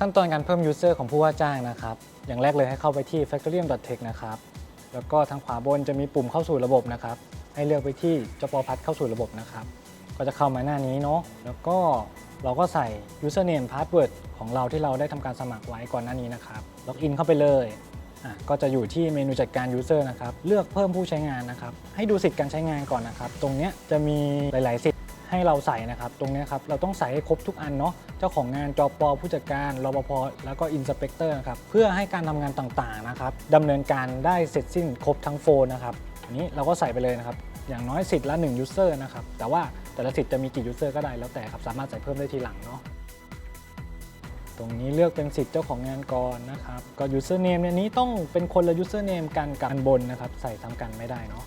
ขั้นตอนการเพิ่ม user ของผู้ว่าจ้างนะครับ อย่างแรกเลยให้เข้าไปที่ factorium.tech นะครับ แล้วก็ทางขวาบนจะมีปุ่มเข้าสู่ระบบนะครับ ให้เลือกไปที่จปพัดเข้าสู่ระบบนะครับ ก็จะเข้ามาหน้านี้เนาะ แล้วก็เราก็ใส่ username password ของเราที่เราได้ทำการสมัครไว้ก่อนหน้านี้นะครับ ล็อกอินเข้าไปเลยอะก็จะอยู่ที่เมนูจัดการ user นะครับ เลือกเพิ่มผู้ใช้งานนะครับ ให้ดูสิทธิ์การใช้งานก่อนนะครับ ตรงเนี้ยจะมีหลาย ๆ สิทธิ์ ให้เราใส่นะครับ ตรงนี้ครับเราต้องใส่ให้ครบทุกอันเนาะเจ้าของงานจอปอผู้จัดการรปภแล้วก็อินสเปกเตอร์นะครับเพื่อให้การทำงานต่างๆนะครับดำเนินการได้เสร็จสิ้นครบทั้งโฟนนะครับอันนี้เราก็ใส่ไปเลยนะครับอย่างน้อยสิทธิ์ละ1 user นะครับแต่ว่าแต่ละสิทธิ์จะมีกี่ user ก็ได้แล้วแต่ครับสามารถใส่เพิ่มได้ทีหลังเนาะตรงนี้เลือกเป็นสิทธิ์เจ้าของงานก่อนนะครับก็ username เนี่ยนี้ต้องเป็นคนละ username กันกับอันบนนะครับใส่ซ้ำกันไม่ได้เนาะ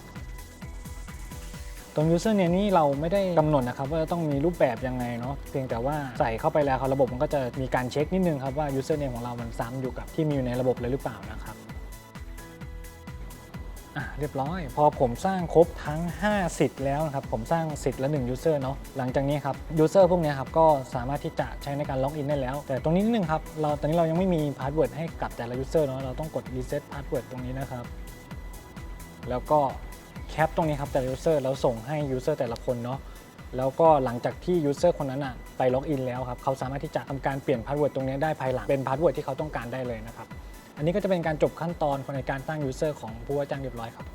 ตรง username นี้เราไม่ได้กำหนดนะครับว่าต้องมีรูปแบบยังไงเนาะเพียงแต่ว่าใส่เข้าไปแล้วครับระบบมันก็จะมีการเช็คนิดนึงครับว่า username ของเรามันซ้ำอยู่กับที่มีอยู่ในระบบเลยหรือเปล่านะครับอะเรียบร้อย พอผมสร้างครบทั้ง 5 สิทธิ์แล้วนะครับ ผมสร้างสิทธิ์ละ1 user เนาะหลังจากนี้ครับ user พวกนี้ครับก็สามารถที่จะใช้ในการล็อกอินได้แล้ว แต่ตรงนี้นิดนึงครับเราตอนนี้เรายังไม่มีพาสเวิร์ดให้กับแต่ละ user เนาะเราต้องกด reset password ตรงนี้นะครับ แล้วก็ ปตรงนี้ครับแต่ละ user แล้วส่งให้ user แต่ละคนเนาะแล้วก็หลังจากที่ user คนนั้นอะไปล็อกอินแล้วครับเขาสามารถที่จะทำการเปลี่ยนพาสเวิร์ดตรงนี้ได้ภายหลังเป็นพาสเวิร์ดที่เขาต้องการได้เลยนะครับอันนี้ก็จะเป็นการจบขั้นตอนในการตั้ง user ของผู้ว่าจ้างเรียบร้อยครับ